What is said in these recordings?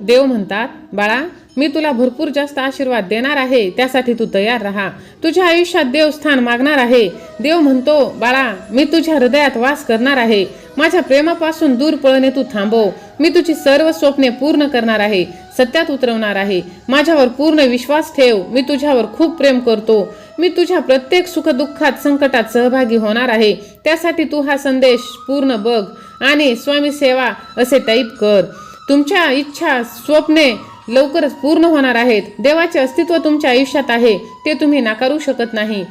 देव म्हणतात बाळा मी तुला भरपूर जास्त आशीर्वाद देणार आहे त्यासाठी तू तयार राहा. तुझ्या आयुष्यात देव स्थान मागणार आहे. देव म्हणतो बाळा मी तुझ्या हृदयात वास करणार आहे. माझ्या प्रेमापासून दूर पळणे तू थांबव. मी तुझी सर्व स्वप्ने पूर्ण करणार आहे. सत्यात उतरवणार आहे. माझ्यावर पूर्ण विश्वास ठेव. मी तुझ्यावर खूप प्रेम करतो. मी तुझ्या प्रत्येक सुखदुःखात संकटात सहभागी होणार आहे. त्यासाठी तू हा संदेश पूर्ण बघ आणि स्वामी सेवा असे टाईप कर. तुमच्या इच्छा स्वप्ने लवकरच पूर्ण होणार आहेत. देवाचे अस्तित्व तुमच्या आयुष्यात आहे. ते तुम्ही नाकारू शकत नाही.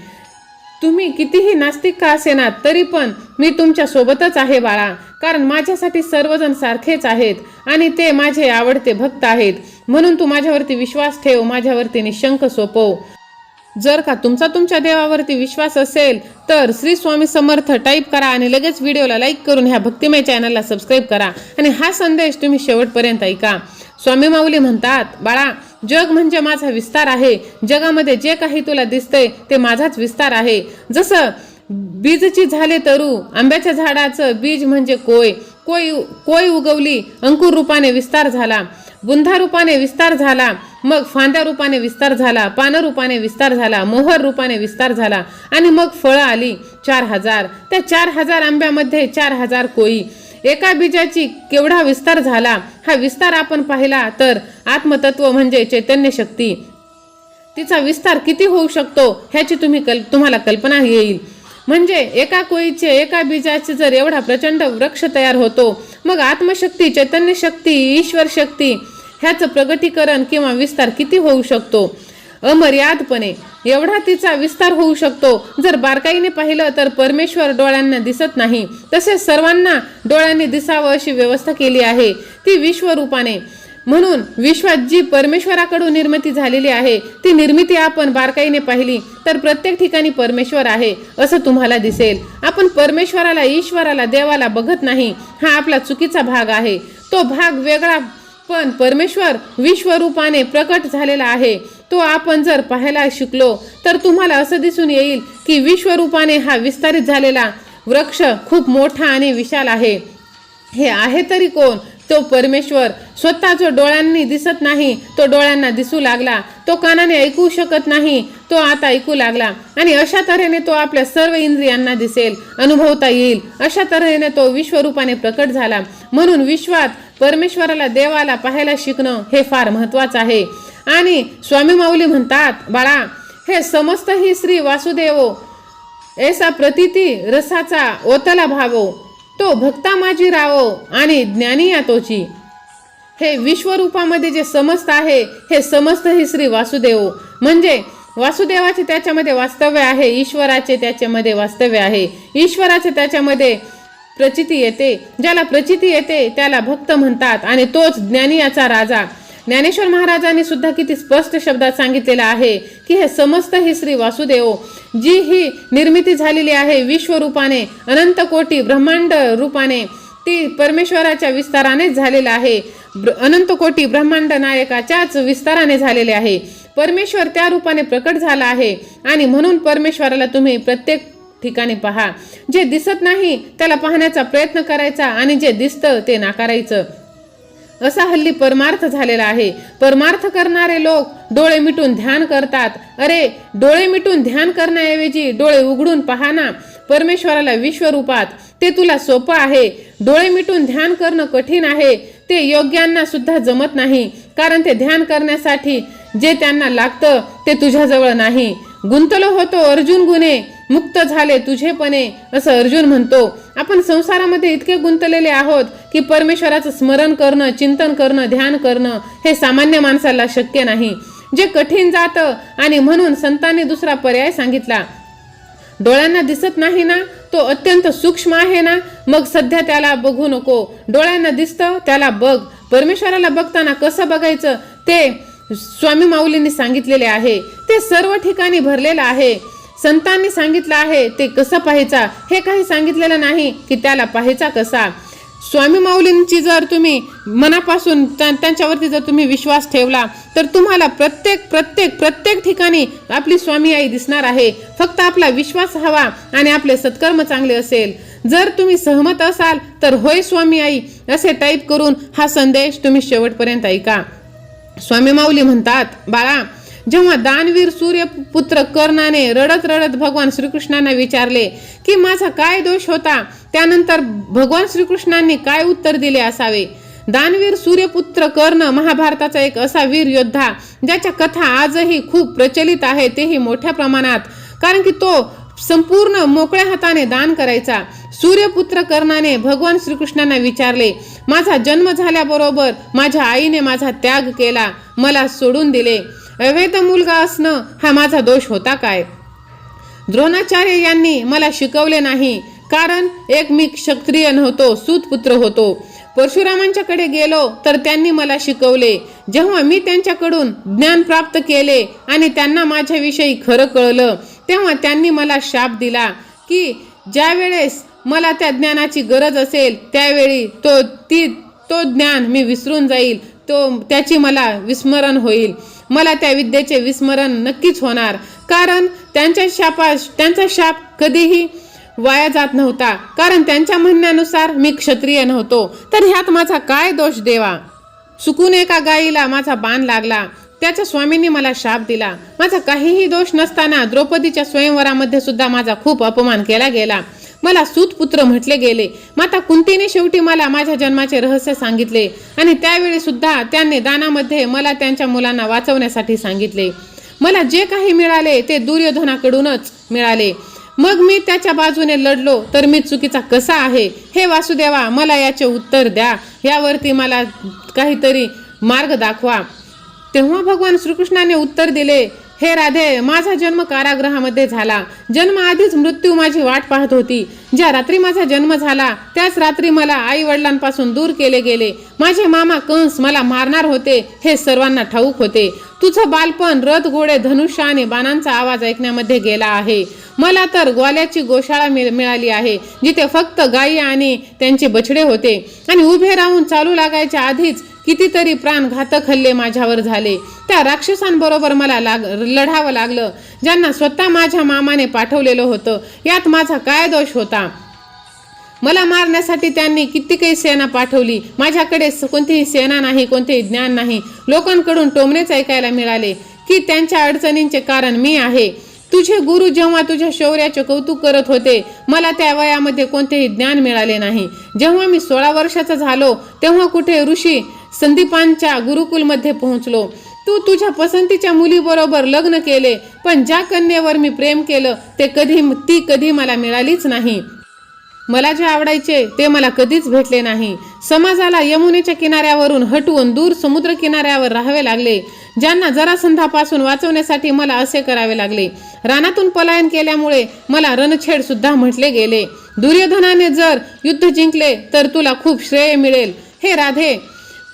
तुम्ही कितीही नास्तिक का असेना तरी पण मी तुमच्या सोबतच आहे बाळा. कारण माझ्यासाठी सर्वजण सारखेच आहेत आणि ते माझे आवडते भक्त आहेत. म्हणून तू माझ्यावरती विश्वास ठेव माझ्यावरती निशंक सोपव. जर का तुमचा तुमच्या देवावरती विश्वास असेल तर श्री स्वामी समर्थ टाईप करा आणि लगेच व्हिडिओला लाईक करून ह्या भक्तिमय चॅनलला सबस्क्राईब करा. आणि हा संदेश तुम्ही शेवटपर्यंत ऐका. स्वामी माऊली म्हणतात बाळा जग म्हणजे माझा विस्तार आहे. जगामध्ये जे काही तुला दिसतंय ते माझाच विस्तार आहे. जसं बीजची झाले तरू आंब्याच्या झाडाचं बीज म्हणजे कोय. कोय कोय उगवली अंकुर रूपाने विस्तार झाला. बुंधा रूपाने विस्तार झाला. मग फांद्या रूपाने विस्तार झाला पानं रूपाने विस्तार झाला मोहर रूपाने विस्तार झाला आणि मग फळं आली चार हजार. त्या चार हजार आंब्यामध्ये चार हजार कोळी. एका बीजाची केवढा विस्तार झाला? हा विस्तार आपण पाहिला तर आत्मतत्व म्हणजे चैतन्य शक्ती. तिचा विस्तार किती होऊ शकतो ह्याची तुम्ही कल तुम्हाला कल्पना येईल. म्हणजे एका कोळीचे एका बीजाचे जर एवढा प्रचंड वृक्ष तयार होतो मग आत्मशक्ती चैतन्य शक्ती ईश्वर शक्ती ह्याचं प्रगतीकरण किंवा विस्तार किती होऊ शकतो? अमर्यादपणे एवढा तिचा विस्तार होऊ शकतो. जर बारकाईने पाहिलं तर परमेश्वर डोळ्यांना दिसत नाही. तसेच सर्वांना डोळ्यांनी दिसावं अशी व्यवस्था केली आहे. ती विश्वरूपाने. म्हणून विश्वात जी परमेश्वराकडून निर्मिती झालेली आहे ती निर्मिती आपण बारकाईने पाहिली तर प्रत्येक ठिकाणी परमेश्वर आहे असं तुम्हाला दिसेल. आपण परमेश्वराला ईश्वराला देवाला बघत नाही. हा आपला चुकीचा भाग आहे. तो भाग वेगळा पण परमेश्वर विश्वरूपाने प्रकट झालेला आहे. तो आपण जर पाहायला शिकलो तर तुम्हाला असं दिसून येईल की विश्वरूपाने हा विस्तारित झालेला वृक्ष खूप मोठा आणि विशाल आहे. हे आहे तरी कोण? तो परमेश्वर. स्वतः जो डोळ्यांनी दिसत नाही. तो डोळ्यांना दिसू लागला. तो कानाने ऐकू शकत नाही. तो आता ऐकू लागला. आणि अशा तऱ्हेने तो आपल्या सर्व इंद्रियांना दिसेल अनुभवता येईल. अशा तऱ्हेने तो विश्वरूपाने प्रकट झाला. म्हणून विश्वात परमेश्वराला देवाला पाहायला शिकणं हे फार महत्वाचं आहे. आणि स्वामी माऊली म्हणतात बाळा हे समस्त ही श्री वासुदेवो ऐसा प्रतिती रसाचा ओतला भावो तो भक्ता माझी रावो आणि ज्ञानी या तोची हे विश्वरूपामध्ये जे समस्त आहे हे समस्त ही श्री वासुदेव. म्हणजे वासुदेवाचे त्याच्यामध्ये वास्तव्य आहे ईश्वराचे त्याच्यामध्ये वास्तव्य आहे. ईश्वराचे त्याच्यामध्ये प्रचिती येते. ज्याला प्रचिती येते त्याला भक्त म्हणतात आणि तोच ज्ञानी याचा राजा. ज्ञानेश्वर महाराजांनी सुद्धा किती स्पष्ट शब्दात सांगितलेलं आहे की हे समस्त ही श्री वासुदेव जी ही निर्मिती झालेली आहे विश्वरूपाने अनंत कोटी ब्रह्मांड रूपाने ती परमेश्वराच्या विस्तारानेच झालेलं आहे. ब्र- अनंत कोटी ब्रह्मांड नायकाच्याच विस्ताराने झालेले आहे. परमेश्वर त्या रूपाने प्रकट झाला आहे आणि म्हणून परमेश्वराला तुम्ही प्रत्येक ठिकाणी पहा. जे दिसत नाही त्याला पाहण्याचा प्रयत्न करायचा आणि जे दिसतं ते नाकारायचं. असा हल्ली परमार्थ झालेला आहे. परमार्थ करणारे लोक डोळे मिटून ध्यान करतात. अरे डोळे मिटून ध्यान करण्याऐवजी डोळे उघडून पहा ना. परमेश्वराला विश्वरूपात ते तुला सोपं आहे. डोळे मिटून ध्यान करणं कठीण आहे. ते योग्यांना सुद्धा जमत नाही. कारण ते ध्यान करण्यासाठी जे त्यांना लागतं ते तुझ्याजवळ नाही. गुंतलो होतो अर्जुन गुन्हे. मुक्त झाले तुझेपणे असं अर्जुन म्हणतो. आपण संसारामध्ये इतके गुंतलेले आहोत की परमेश्वराचं स्मरण करणं चिंतन करणं ध्यान करणं हे सामान्य माणसाला शक्य नाही. जे कठीण जातं आणि म्हणून संतांनी दुसरा पर्याय सांगितला. डोळ्यांना दिसत नाही ना? तो अत्यंत सूक्ष्म आहे ना? मग सध्या त्याला बघू नको. डोळ्यांना दिसतं त्याला बघ. परमेश्वराला बघताना कसं बघायचं? ते स्वामी माऊलींनी सांगितलेले आहे. ते सर्व ठिकाणी भरलेलं आहे. संतांनी सांगितलं आहे ते कसं पाहायचा? हे काही सांगितलेलं नाही की त्याला पाहायचा कसा. स्वामी माऊलींची जर तुम्ही मनापासून त्यांच्यावरती जर तुम्ही विश्वास ठेवला तर तुम्हाला प्रत्येक प्रत्येक प्रत्येक ठिकाणी आपली स्वामी आई दिसणार आहे. फक्त आपला विश्वास हवा आणि आपले सत्कर्म चांगले असेल. जर तुम्ही सहमत असाल तर होय स्वामी आई असे टाईप करून हा संदेश तुम्ही शेवटपर्यंत ऐका. स्वामी माऊली म्हणतात बाळा जेव्हा दानवीर सूर्यपुत्र कर्णाने रडत रडत भगवान श्रीकृष्णांना विचारले की माझा काय दोष होता? त्यानंतर भगवान श्रीकृष्णांनी काय उत्तर दिले असावे? दानवीर सूर्यपुत्र कर्ण महाभारताचा एक असा वीर योद्धा ज्याच्या कथा आजही खूप प्रचलित आहे तेही मोठ्या प्रमाणात. कारण की तो संपूर्ण मोकळ्या हाताने दान करायचा. सूर्यपुत्र कर्णाने भगवान श्रीकृष्णांना विचारले माझा जन्म झाल्याबरोबर माझ्या आईने माझा त्याग केला मला सोडून दिले. अवैध मुलगा असणं हा माझा दोष होता काय? द्रोणाचार्य यांनी मला शिकवले नाही. कारण एक मी क्षत्रिय नव्हतो सुतपुत्र होतो. परशुरामांच्याकडे गेलो तर त्यांनी मला शिकवले. जेव्हा मी त्यांच्याकडून ज्ञान प्राप्त केले आणि त्यांना माझ्याविषयी खरं कळलं तेव्हा त्यांनी मला शाप दिला की ज्या वेळेस मला त्या ज्ञानाची गरज असेल त्यावेळी तो ती तो ज्ञान मी विसरून जाईल. तो त्याची मला विस्मरण होईल. मला त्या विद्येचे विस्मरण नक्कीच होणार. कारण त्यांच्या शापाश त्यांचा शाप कधीही वाया जात नव्हता. कारण त्यांच्या म्हणण्यानुसार मी क्षत्रिय नव्हतो. तर ह्यात माझा काय दोष देवा? चुकून एका गायीला माझा बाण लागला. त्याच्या स्वामींनी मला शाप दिला. माझा काहीही दोष नसताना द्रौपदीच्या स्वयंवरामध्ये सुद्धा माझा खूप अपमान केला गेला. मला सूतपुत्र म्हटले गेले. माता कुंतीने शेवटी मला माझ्या जन्माचे रहस्य सांगितले आणि त्यावेळी सुद्धा त्यांनी दानामध्ये मला त्यांच्या मुलांना वाचवण्यासाठी सांगितले. मला जे काही मिळाले ते दुर्योधनाकडूनच मिळाले. मग मी त्याच्या बाजूने लढलो तर मी चुकीचा कसा आहे? हे वासुदेवा मला याचे उत्तर द्या. यावरती मला काहीतरी मार्ग दाखवा. तेव्हा भगवान श्रीकृष्णाने उत्तर दिले हे राधे माझा जन्म कारागृहामध्ये झाला. जन्म आधीच मृत्यू माझी वाट पाहत होती. ज्या रात्री माझा जन्म झाला त्याच रात्री मला आई वडिलांपासून दूर केले गेले. माझे मामा कंस मला मारणार होते हे सर्वांना ठाऊक होते. तुझं बालपण रथ घोडे धनुष्य आणि बाणांचा आवाज ऐकण्यामध्ये गेला आहे. मला तर ग्वाल्याची गोशाळा मिळ- मिळाली आहे जिथे फक्त गायी आणि त्यांचे बछडे होते. आणि उभे राहून चालू लागायच्या आधीच कितीतरी प्राणघातक हल्ले माझ्यावर झाले. त्या राक्षसांबरोबर मला लाग लढावं लागलं. ज्यांना स्वतः माझ्या मामाने पाठवलेलं होतं यात माझा काय दोष होता? मला मारण्यासाठी त्यांनी किती काही सेना पाठवली. माझ्याकडे कोणतीही सेना नाही कोणतेही ज्ञान नाही. लोकांकडून टोमणेच ऐकायला मिळाले की त्यांच्या अडचणींचे कारण मी आहे. तुझे गुरु जेव्हा तुझ्या शौर्याचे कौतुक करत होते मला त्या वयामध्ये कोणतेही ज्ञान मिळाले नाही. जेव्हा मी सोळा वर्षाचा झालो तेव्हा कुठे ऋषी संदीपांच्या गुरुकुलमध्ये पोहोचलो. तू तुझ्या पसंतीच्या मुलीबरोबर लग्न केले पण ज्या कन्येवर मी प्रेम केलं ते कधी ती कधी मला मिळालीच नाही. मला जे आवडायचे ते मला कधीच भेटले नाही. समाजाला यमुनेच्या किनाऱ्यावरून हटवून दूर समुद्र किनाऱ्यावर राहावे लागले ज्यांना जरासंधापासून वाचवण्यासाठी मला असे करावे लागले. रानातून पलायन केल्यामुळे मला रणछेड सुद्धा म्हटले गेले. दुर्योधनाने जर युद्ध जिंकले तर तुला खूप श्रेय मिळेल. हे राधे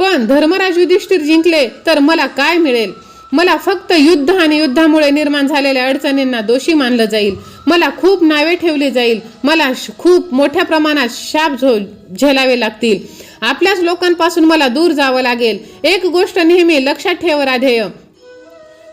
पण धर्मराज युधिष्ठिर जिंकले तर मला काय मिळेल? मला फक्त युद्ध आणि युद्धामुळे निर्माण झालेल्या अडचणींना दोषी मानलं जाईल. मला खूप नावे ठेवली जाईल. मला श- खूप मोठ्या प्रमाणात शाप झो झेलावे लागतील. आपल्याच लोकांपासून मला दूर जावं लागेल. एक गोष्ट नेहमी लक्षात ठेव राधेय.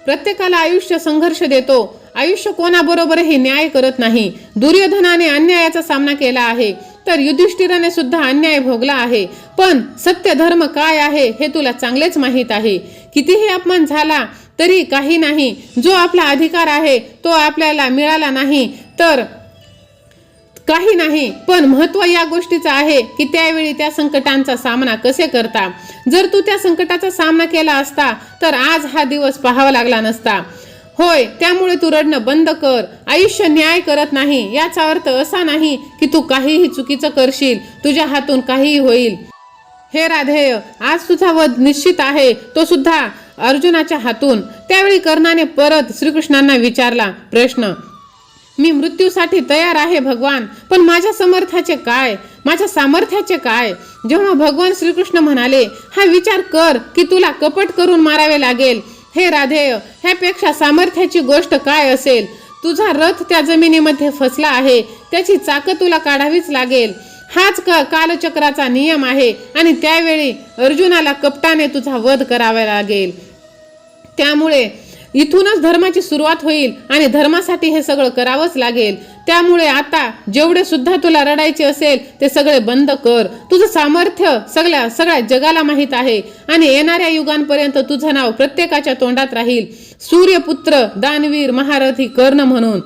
प्रत्येकाला आयुष्य संघर्ष देतो. आयुष्य कोणाबरोबरही न्याय करत नाही. दुर्योधनाने अन्यायाचा सामना केला आहे. तर युधिष्ठिराने सुद्धा अन्याय भोगला आहे. पण सत्य धर्म काय आहे हे तुला चांगलेच माहीत आहे. कितीही अपमान झाला तरी काही नाही. जो आपला अधिकार आहे तो आपल्याला मिळाला नाही. तर काही नाही. पण महत्त्व या गोष्टीचं आहे की त्यावेळी त्या संकटांचा सामना कसे करता? जर तू त्या संकटाचा सामना केला असता तर आज हा दिवस पाहावा लागला नसता. होय त्यामुळे तू रडणं बंद कर. आयुष्य न्याय करत नाही. याचा अर्थ असा नाही की तू काहीही चुकीचं करशील तुझ्या हातून काहीही होईल. हे राधेय आज तुझा वध निश्चित आहे. तो सुद्धा अर्जुनाच्या हातून. त्यावेळी कर्णाने परत श्रीकृष्णांना विचारला प्रश्न मी मृत्यूसाठी तयार आहे भगवान पण माझ्या समर्थाचे काय? माझ्या सामर्थ्याचे काय? जेव्हा भगवान श्रीकृष्ण म्हणाले हा विचार कर की तुला कपट करून मारावे लागेल. हे राधेय ह्यापेक्षा सामर्थ्याची गोष्ट काय असेल? तुझा रथ त्या जमिनीमध्ये फसला आहे त्याची चाकं तुला काढावीच लागेल. हाच क कालचक्राचा नियम आहे आणि त्यावेळी अर्जुनाला कपटाने तुझा वध करावा लागेल. त्यामुळे इथूनच धर्माची सुरुवात होईल आणि धर्मासाठी हे सगळं करावंच लागेल. त्यामुळे आता जेवढे सुद्धा तुला रडायचे असेल ते सगळे बंद कर. तुझं सामर्थ्य सगळ्या सगळ्या जगाला माहीत आहे. आणि येणाऱ्या युगांपर्यंत तुझं नाव प्रत्येकाच्या तोंडात राहील. सूर्यपुत्र दानवीर महारथी कर्ण म्हणून.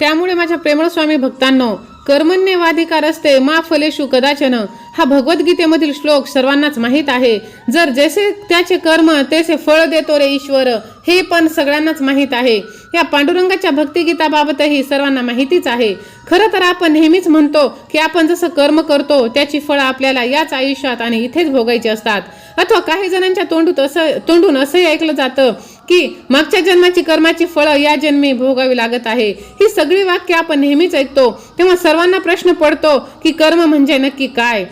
त्यामुळे माझ्या प्रेमळ स्वामी भक्तांनो कर्मण्यवाधिकार असते मा फलेशू कदाचन. हा भगवद्गीतेमधील श्लोक सर्वांनाच माहीत आहे. जर जसे त्याचे कर्म तेसे फळ देतो रे ईश्वर हे पण सगळ्यांनाच माहीत आहे. या पांडुरंगाच्या भक्तिगीताबाबतही सर्वांना माहितीच आहे. खरं तर आपण नेहमीच म्हणतो की आपण जसं कर्म करतो त्याची फळं आपल्याला याच आयुष्यात आणि इथेच भोगायची असतात. अथवा काही जणांच्या तोंडूत असं तोंडून असंही ऐकलं जातं की मागच्या जन्माची कर्माची फळं या जन्मी भोगावी लागत आहे. ही सगळी वाक्य आपण नेहमीच ऐकतो तेव्हा सर्वांना प्रश्न पडतो की कर्म म्हणजे नक्की काय?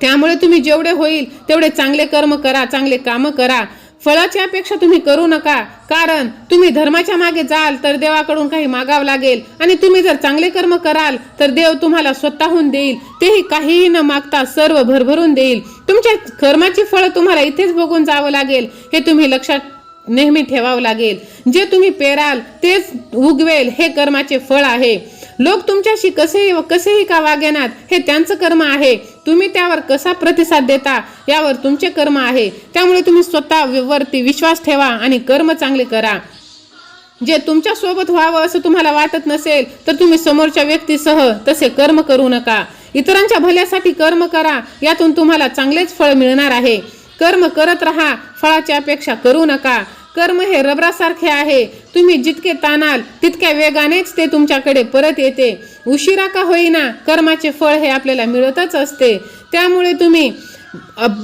त्यामुळे तुम्ही जेवढे होईल तेवढे चांगले कर्म करा चांगले कामं करा. फळाची अपेक्षा तुम्ही करू नका. कारण तुम्ही धर्माच्या मागे जाल तर देवाकडून काही मागावं लागेल. आणि तुम्ही जर चांगले कर्म कराल तर देव तुम्हाला स्वतःहून देईल. तेही काहीही न मागता सर्व भरभरून देईल. तुमच्या कर्माची फळं तुम्हाला इथेच बघून जावं लागेल. हे तुम्ही लक्षात नेहमी ठेवावं लागेल. जे तुम्ही पेराल तेच उगवेल. हे कर्माचे फळ आहे. लोक तुमच्याशी कसेही व कसेही का वागेनात हे त्यांचं कर्म आहे. तुम्ही त्यावर कसा प्रतिसाद देता यावर तुमचे कर्म आहे. त्यामुळे तुम्ही स्वतः वरती विश्वास ठेवा आणि कर्म चांगले करा. जे तुमच्यासोबत व्हावं असं तुम्हाला वाटत नसेल तर तुम्ही समोरच्या व्यक्तीसह तसे कर्म करू नका. इतरांच्या भल्यासाठी कर्म करा यातून तुम्हाला चांगलेच फळ मिळणार आहे. कर्म करत राहा फळाची अपेक्षा करू नका. कर्म हे रबरासारखे आहे. तुम्ही जितके ताणाल तितक्या वेगानेच ते तुमच्याकडे परत येते. उशिरा का होईना कर्माचे फळ हे आपल्याला मिळतच असते. त्यामुळे तुम्ही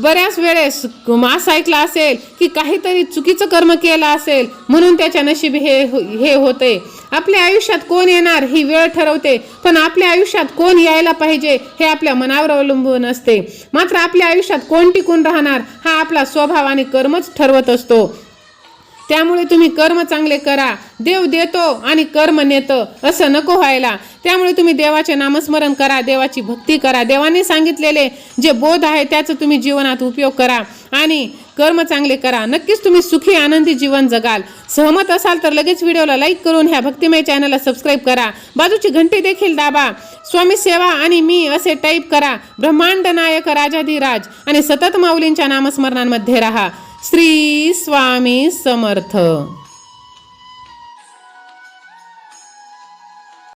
बऱ्याच वेळेस मास ऐकला असेल की काहीतरी चुकीचं कर्म केलं असेल म्हणून त्याच्या नशीब हे हे होते. आपल्या आयुष्यात कोण येणार ही वेळ ठरवते पण आपल्या आयुष्यात कोण यायला पाहिजे हे आपल्या मनावर अवलंबून असते. मात्र आपल्या आयुष्यात कोण टिकून राहणार हा आपला स्वभाव आणि कर्मच ठरवत असतो. त्यामुळे तुम्ही कर्म चांगले करा. देव देतो आणि कर्म नेतं. असं नको व्हायला. त्यामुळे तुम्ही देवाचे नामस्मरण करा देवाची भक्ती करा. देवाने सांगितलेले जे बोध आहे त्याचं तुम्ही जीवनात उपयोग करा आणि कर्म चांगले करा. नक्कीच तुम्ही सुखी आनंदी जीवन जगाल. सहमत असाल तर लगेच व्हिडिओला लाईक करून ह्या भक्तिमय चॅनलला सबस्क्राईब करा. बाजूची घंटी देखील दाबा. स्वामी सेवा आणि मी असे टाईप करा. ब्रह्मांड नायक राजाधिराज आणि सतत माऊलींच्या नामस्मरणांमध्ये राहा. श्री स्वामी समर्थ.